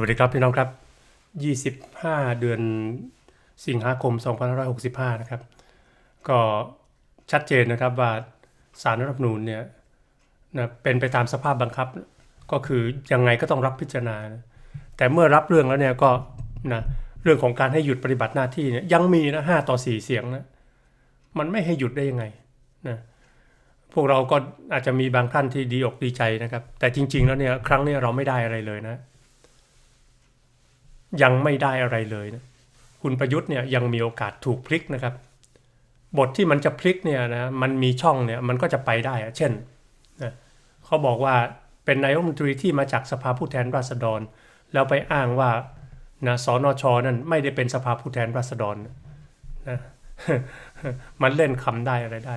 วัสดีครับพี่น้องครับ 25 เดือนสิงหาคม 2565 นะครับ ก็ชัดเจนนะครับว่าสารรัฐธรรมนูญเนี่ยนะเป็นไปตามสภาพบังคับ ก็คือยังไงก็ต้องรับพิจารณานะแต่เมื่อรับเรื่องแล้วเนี่ยก็นะเรื่องของการให้หยุดปฏิบัติหน้าที่เนี่ยยังมีนะ5ต่อ 4 เสียงนะมันไม่ให้หยุดได้ยังไงนะพวกเราก็อาจจะมีบางท่านที่ดีอกดีใจนะครับ แต่จริง ๆ แล้วเนี่ยครั้งนี้เราไม่ได้อะไรเลยนะ ยังไม่ได้อะไรเลยนะคุณประยุทธ์เนี่ยยังมีโอกาสถูกพลิกนะครับ บทที่มันจะพลิกเนี่ยนะมันมีช่องเนี่ยมันก็จะไปได้ เช่นนะเขาบอกว่าเป็นนายกรัฐมนตรีที่มาจากสภาผู้แทนราษฎร แล้วไปอ้างว่านะสนชนั่นไม่ได้เป็นสภาผู้แทนราษฎรนะมันเล่นคำได้อะไรได้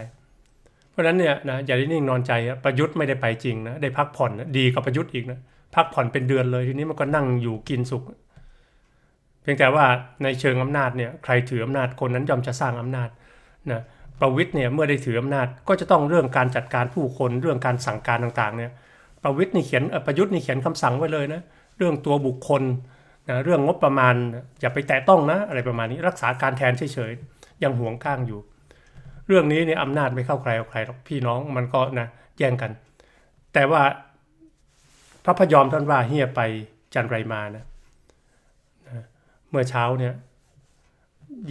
เพราะฉะนั้นเนี่ยนะอย่าได้นิ่งนอนใจอะประยุทธ์ไม่ได้ไปจริงนะได้พักผ่อนนะดีกว่าประยุทธ์อีกนะพักผ่อนเป็นเดือนเลยทีนี้มันก็นั่งอยู่กินสุข เพียงแต่ว่าในเชิงอำนาจเนี่ยใครถืออำนาจคนนั้นย่อมจะสร้างอำนาจนะประวิทย์เนี่ยเมื่อได้ถืออำนาจก็จะต้องเรื่องการจัดการผู้คนเรื่องการสั่งการต่างๆเนี่ยประวิทย์นี่เขียนประยุทธ์นี่เขียนคำสั่งไว้เลยนะเรื่องตัวบุคคลนะเรื่องงบประมาณอย่าไปแตะต้องนะอะไรประมาณนี้รักษาการแทนเฉยๆยังห่วงข้างอยู่ เรื่องนี้เนี่ยอำนาจไม่เข้าใครเอาใครหรอกพี่น้องมันก็นะแย่งกัน แต่ว่าพระพยอมท่านว่าเฮียไปจันไรมานะ เมื่อเช้าเนี่ย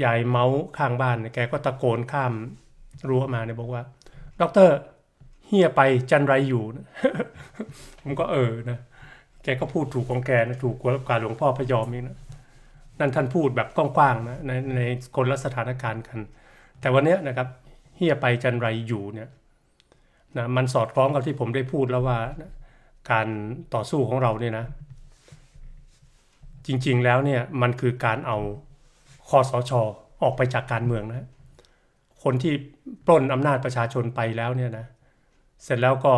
ยายเมาส์ข้างบ้านเนี่ยแกก็ตะโกนข้ามรั้วมาเนี่ยบอกว่าด็อกเตอร์เฮียไปจันไรอยู่ ผมก็เออนะแกก็พูดถูกของแกนะถูกกว่าหลวงพ่อพยอมอีกนะนั่นท่านพูดแบบกว้างๆนะในในคนละสถานการณ์กัน แต่วันนี้นะครับเฮียไปจันไรอยู่เนี่ยนะมันสอดคล้องกับที่ผมได้พูดแล้วว่านะการต่อสู้ของเราเนี่ยนะ จริงๆแล้วเนี่ยมันคือการเอาคอสชออกไปจากการเมืองนะคนที่ปล้นอำนาจประชาชนไปแล้วเนี่ยนะเสร็จแล้วก็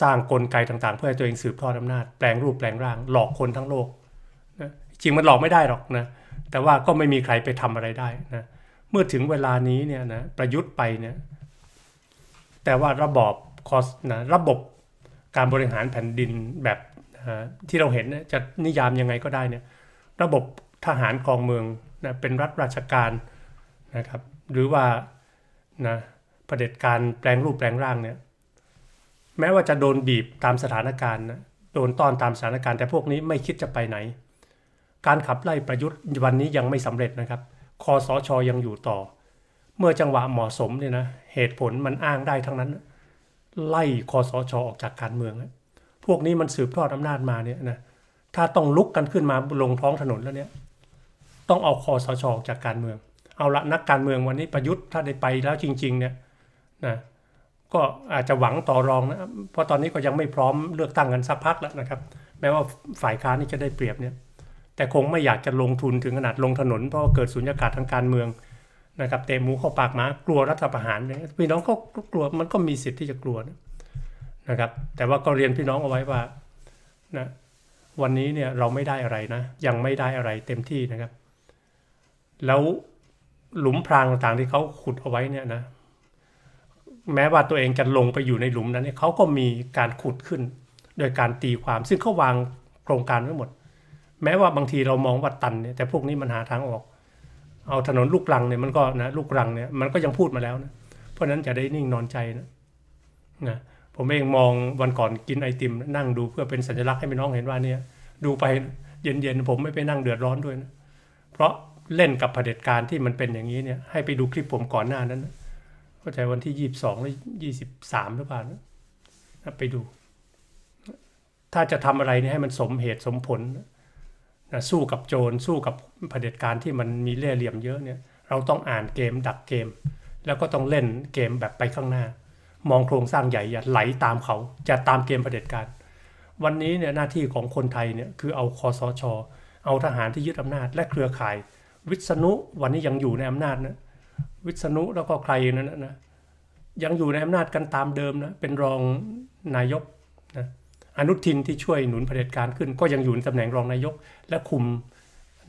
สร้างกลไกต่างๆ เพื่อให้ตัวเองสืบทอดอำนาจแปลงรูปแปลงร่าง หลอกคนทั้งโลกนะจริงมันหลอกไม่ได้หรอกนะแต่ว่าก็ไม่มีใครไปทำอะไรได้นะเมื่อถึงเวลานี้เนี่ยนะประยุทธ์ไปเนี่ยแต่ว่าระบอบคอสนะระบบการบริหารแผ่นดินแบบ ที่เราเห็นเนี่ยจะนิยามยังไงก็ได้เนี่ยระบบทหารกองเมืองนะเป็นรัฐราชการนะครับ หรือว่านะประเด็จการแปลงรูปแปลงร่างเนี่ยแม้ว่าจะโดนบีบตามสถานการณ์นะโดนต้อนตามสถานการณ์แต่พวกนี้ไม่คิดจะไปไหน การขับไล่ประยุทธ์วันนี้ยังไม่สำเร็จนะครับคอสชยังอยู่ต่อ เมื่อจังหวะเหมาะสมเนี่ยนะเหตุผลมันอ้างได้ทั้งนั้น ไล่คอสชออกจากการเมืองนะ พวกนี้มันสืบทอดอำนาจมาเนี่ยนะถ้าต้องลุกกันขึ้นมาลงท้องถนนแล้วเนี่ยต้องเอาคอสชออกจากการเมือง เอาละนักการเมืองวันนี้ประยุทธ์ถ้าได้ไปแล้วจริง ๆ เนี่ยนะก็อาจจะหวังต่อรองนะเพราะตอนนี้ก็ยังไม่พร้อมเลือกตั้งกันสักพักแล้วนะครับ แม้ว่าฝ่ายค้านนี่จะได้เปรียบเนี่ยแต่คงไม่อยากจะลงทุนถึงขนาดลงถนน เพราะาเกิดสุญญากาศทางการเมืองนะครับเตะหมูเข้าปากหมากลัวรัฐประหารเนี่ยพี่น้องก็กลัวมันก็มีสิทธิ์ที่จะกลัวนะ นะครับ แต่ว่าก็เรียนพี่น้องเอาไว้ว่านะวันนี้เนี่ยเราไม่ได้อะไรนะ ยังไม่ได้อะไรเต็มที่นะครับ แล้วหลุมพรางต่างๆที่เขาขุดเอาไว้เนี่ยนะ แม้ว่าตัวเองจะลงไปอยู่ในหลุมนั้นเนี่ยเขาก็มีการขุดขึ้น โดยการตีความ ซึ่งเขาวางโครงการไว้หมด แม้ว่าบางทีเรามองว่าตันเนี่ยแต่พวกนี้มันหาทางออก เอาถนนลูกรังเนี่ยมันก็นะลูกรังเนี่ยมันก็ยังพูดมาแล้วนะ เพราะฉะนั้นจะได้นิ่งนอนใจนะนะ ผมเองมองวันก่อนกินไอติม นั่งดูเพื่อเป็นสัญลักษณ์ให้พี่น้องเห็นว่าเนี่ย ดูไปเย็นๆผมไม่ไปนั่งเดือดร้อนด้วยนะเพราะเล่นกับเผด็จการที่มันเป็นอย่างนี้เนี่ยให้ไปดูคลิปผมก่อนหน้านั้นนะเข้าใจวันที่ยี่สิบสองหรือยี่สิบสามหรือเปล่านะไปดู ถ้าจะทำอะไรเนี่ยให้มันสมเหตุสมผลนะสู้กับโจรสู้กับเผด็จการที่มันมีเล่ห์เหลี่ยมเยอะเนี่ย เราต้องอ่านเกมดักเกม แล้วก็ต้องเล่นเกมแบบไปข้างหน้า มองโครงสร้างใหญ่อย่าไหลตามเขาจะตามเกมเผด็จการวันนี้เนี่ยหน้าที่ของคนไทยเนี่ยคือเอาคอสช เอาทหารที่ยึดอำนาจและเครือข่าย วิษณุวันนี้ยังอยู่ในอำนาจนะวิษณุแล้วก็ใครนั่นนะนะยังอยู่ในอำนาจกันตามเดิมนะเป็นรองนายกนะอนุทินที่ช่วยหนุนเผด็จการขึ้น ก็ยังอยู่ในตำแหน่งรองนายก และคุม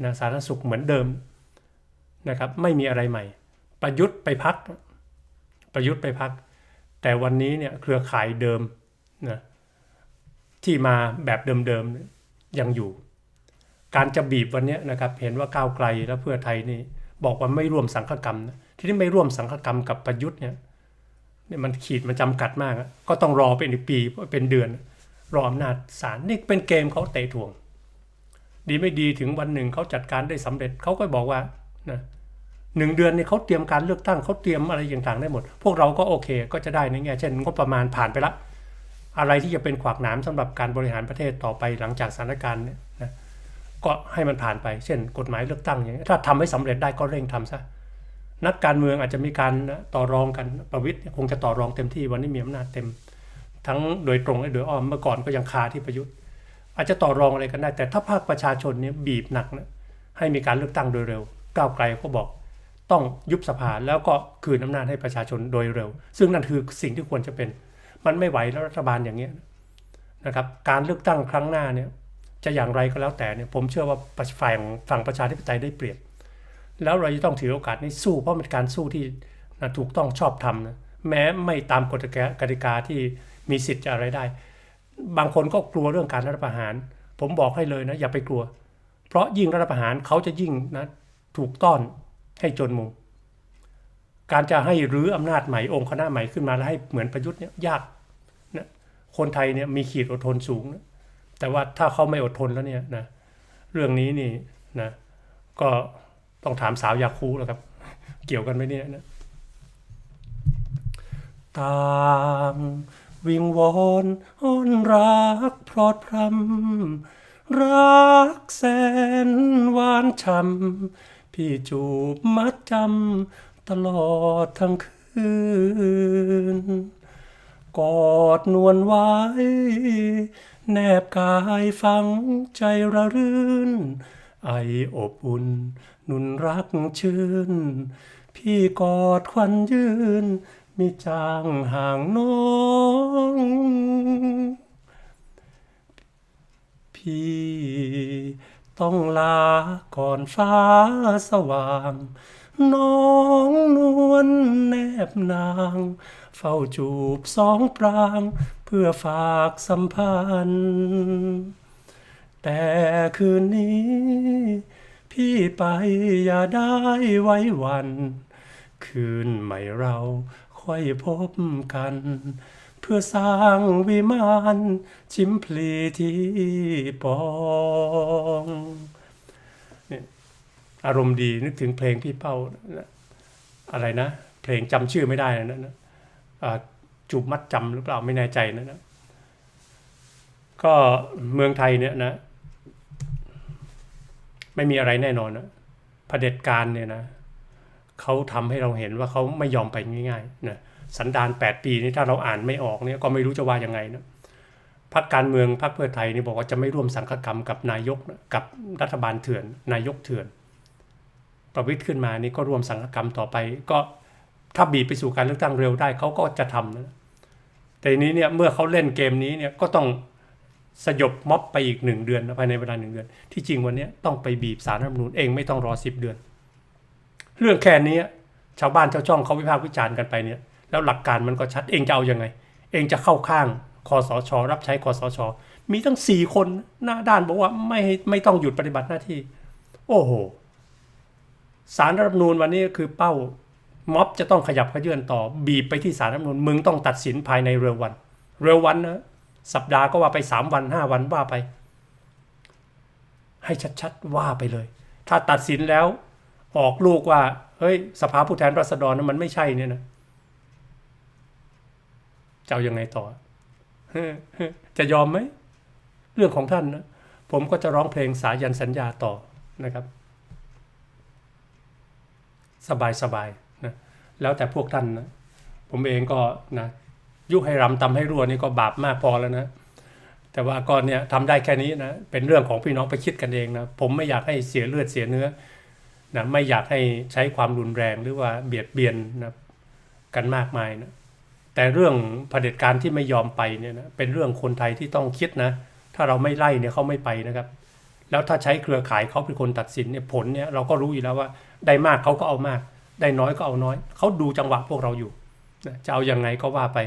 นะสาธารณสุขเหมือนเดิมนะครับ ไม่มีอะไรใหม่ ประยุทธ์ไปพัก ประยุทธ์ไปพัก แต่วันนี้เนี่ยเครือข่ายเดิมนะที่มาแบบเดิมๆยังอยู่ การจะบีบวันนี้นะครับเห็นว่าก้าวไกลและเพื่อไทยนี่บอกว่าไม่ร่วมสังฆกรรมนะที่นี่ไม่ร่วมสังฆกรรมกับประยุทธ์เนี่ยเนี่ยมันขีดมันจำกัดมากอะก็ต้องรอเป็นอีกปีเป็นเดือน รออำนาจศาลนี่เป็นเกมเขาเตะถ่วง ดีไม่ดีถึงวันหนึ่งเขาจัดการได้สำเร็จเขาก็บอกว่านะ หนึ่งเดือนนี่เขาเตรียมการเลือกตั้งเขาเตรียมอะไรอย่างต่างได้หมด พวกเราก็โอเค ก็จะได้ในแง่เช่นงบประมาณผ่านไปละ อะไรที่จะเป็นขวากหนามสำหรับการบริหารประเทศต่อไปหลังจากสถานการณ์เนี่ยนะก็ให้มันผ่านไป เช่น กฎหมายเลือกตั้งอย่างนี้ถ้าทำให้สำเร็จได้ก็เร่งทำซะนักการเมืองอาจจะมีการต่อรองกันประวิตยคงจะต่อรองเต็มที่วันนี้มีอำนาจเต็ม ทั้งโดยตรงและโดยอ้อมเมื่อก่อนก็ยังคาที่ประยุทธ์ อาจจะต่อรองอะไรกันได้ แต่ถ้าภาคประชาชนเนี่ยบีบหนักนะให้มีการเลือกตั้งโดยเร็วก้าวไกลก็บอก ต้องยุบสภาแล้วก็คืนอำนาจให้ประชาชนโดยเร็ว ซึ่งนั่นคือสิ่งที่ควรจะเป็น มันไม่ไหวแล้วรัฐบาลอย่างเงี้ยนะครับการเลือกตั้งครั้งหน้าเนี่ยจะอย่างไรก็แล้วแต่เนี่ยผมเชื่อว่าฝ่ายฝั่งประชาธิปไตยได้เปรียบ แล้วเราจะต้องถือโอกาสนี้สู้เพราะเป็นการสู้ที่นะถูกต้องชอบธรรมนะแม้ไม่ตามกฎกติกาที่มีสิทธิ์จะอะไรได้ บางคนก็กลัวเรื่องการรัฐประหาร ผมบอกให้เลยนะอย่าไปกลัว เพราะยิ่งรัฐประหารเขาจะยิ่งนะถูกต้อน ให้จนมุม การจะให้รื้ออำนาจใหม่องค์คณะใหม่ขึ้นมาแล้วให้เหมือนประยุทธ์เนี่ยยากนะคนไทยเนี่ยมีขีดอดทนสูงนะแต่ว่าถ้าเขาไม่อดทนแล้วเนี่ยนะเรื่องนี้นี่นะก็ต้องถามสาวยาคูแล้วครับ เกี่ยวกันไหมเนี่ยนะต่างวิงวอนอ้อนรักพรอดพรำรักแสนหวานช่ำ พี่จูบมัดจำตลอดทั้งคืน กอดนวลไว้ แนบกายฟังใจระรื่น ไออบอุ่น นุนรักชื่น พี่กอดควันยืน มีจางห่างน้องพี่ ต้องลาก่อนฟ้าสว่าง น้องนวลแนบนาง เฝ้าจูบสองปราง เพื่อฝากสัมพันธ์ แต่คืนนี้ พี่ไปอย่าได้ไว้วัน คืนใหม่เราค่อยพบกัน เพื่อสร้างวิมานชิมพลีที่ปองเนี่ยอารมณ์ดีนึกถึงเพลงพี่เป้านะอะไรนะ เพลงจำชื่อไม่ได้นะนะนะจูบมัดจำหรือเปล่าไม่แน่ใจนะนะก็เมืองไทยเนี่ยนะ ไม่มีอะไรแน่นอนนะเผด็จการเนี่ยนะเขาทำให้เราเห็นว่าเขาไม่ยอมไปง่ายๆนะ สันดาน 8 ปีนี่ถ้าเราอ่านไม่ออกเนี่ยก็ไม่รู้จะว่ายังไงนะพรรคการเมืองพรรคเพื่อไทยนี่บอกว่าจะไม่ร่วมสังฆกรรมกับนายกกับรัฐบาลเถื่อน นายกเถื่อน ประวิตรขึ้นมานี่ก็ร่วมสังฆกรรมต่อไป ก็ถ้าบีบไปสู่การเลือกตั้งเร็วได้เขาก็จะทำนะแต่นี้เนี่ยเมื่อเขาเล่นเกมนี้เนี่ยก็ต้องสยบม็อบไปอีกหนึ่งเดือนนะภายในเวลาหนึ่งเดือน ที่จริงวันนี้ต้องไปบีบสารรัฐมนูญเองไม่ต้องรอสิบเดือน เรื่องแค่นี้ชาวบ้านชาวช่องเขาวิพากษ์วิจารณ์กันไปเนี่ย แล้วหลักการมันก็ชัดเองจะเอาอยัางไง เองจะเข้าข้างคอสช รับใช้คอสช มีตั้งสี่คนหน้าด้านบอกว่าไม่ไม่ต้องหยุดปฏิบัติหน้าที่ โอ้โหสารรัฐธรรมนูญวันนี้คือเป้าม็อบจะต้องขยับขยื่นต่อ บีบไปที่สารรัฐธรรมนูญมึงต้องตัดสินภายในเร็ววัน เร็ววันนะสัปดาห์ก็ว่าไปสามวันห้าวันว่าไป ให้ชัดๆว่าไปเลย ถ้าตัดสินแล้วออกลูกว่าเฮ้ยสภาผู้แทนราษฎรนั้นมันไม่ใช่เนี่ยนะ จะเอายังไงต่อ จะยอมไหม เรื่องของท่านนะ ผมก็จะร้องเพลงสายันสัญญาต่อนะครับ สบายสบายๆนะ แล้วแต่พวกท่านนะ ผมเองก็นะยุให้รำทำให้รั่วนี่ก็บาปมากพอแล้วนะ แต่ว่าก็เนี่ยทำได้แค่นี้นะ เป็นเรื่องของพี่น้องไปคิดกันเองนะ ผมไม่อยากให้เสียเลือดเสียเนื้อนะไม่อยากให้ใช้ความรุนแรงหรือว่าเบียดเบียนนะกันมากมายนะ แต่เรื่องเผด็จการที่ไม่ยอมไปเนี่ยนะเป็นเรื่องคนไทยที่ต้องคิดนะ ถ้าเราไม่ไล่เนี่ยเขาไม่ไปนะครับ แล้วถ้าใช้เครือข่ายเขาเป็นคนตัดสินเนี่ยผลเนี่ยเราก็รู้อยู่แล้วว่า ได้มากเขาก็เอามาก ได้น้อยก็เอาน้อยเขาดูจังหวะพวกเราอยู่จะเอายังไงก็ว่าไป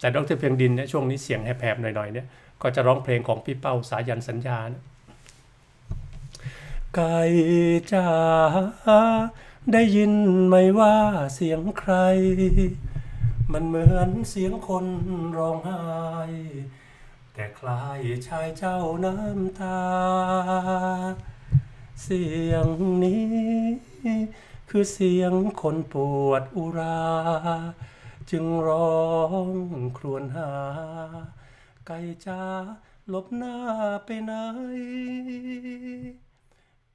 แต่ดรเพียงดินเนี่ยช่วงนี้เสียงแหบๆหน่อยๆเนี่ยก็จะร้องเพลงของพี่เป้าสายันสัญญานะไก่จ๋าได้ยินไหมว่าเสียงใคร มันเหมือนเสียงคนร้องไห้ แต่คล้ายชายเจ้าน้ำตา เสียงนี้ คือเสียงคนปวดอุรา จึงร้องครวญหา ไก่จ้าหลบหน้าไปไหน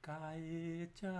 ไก่จ้า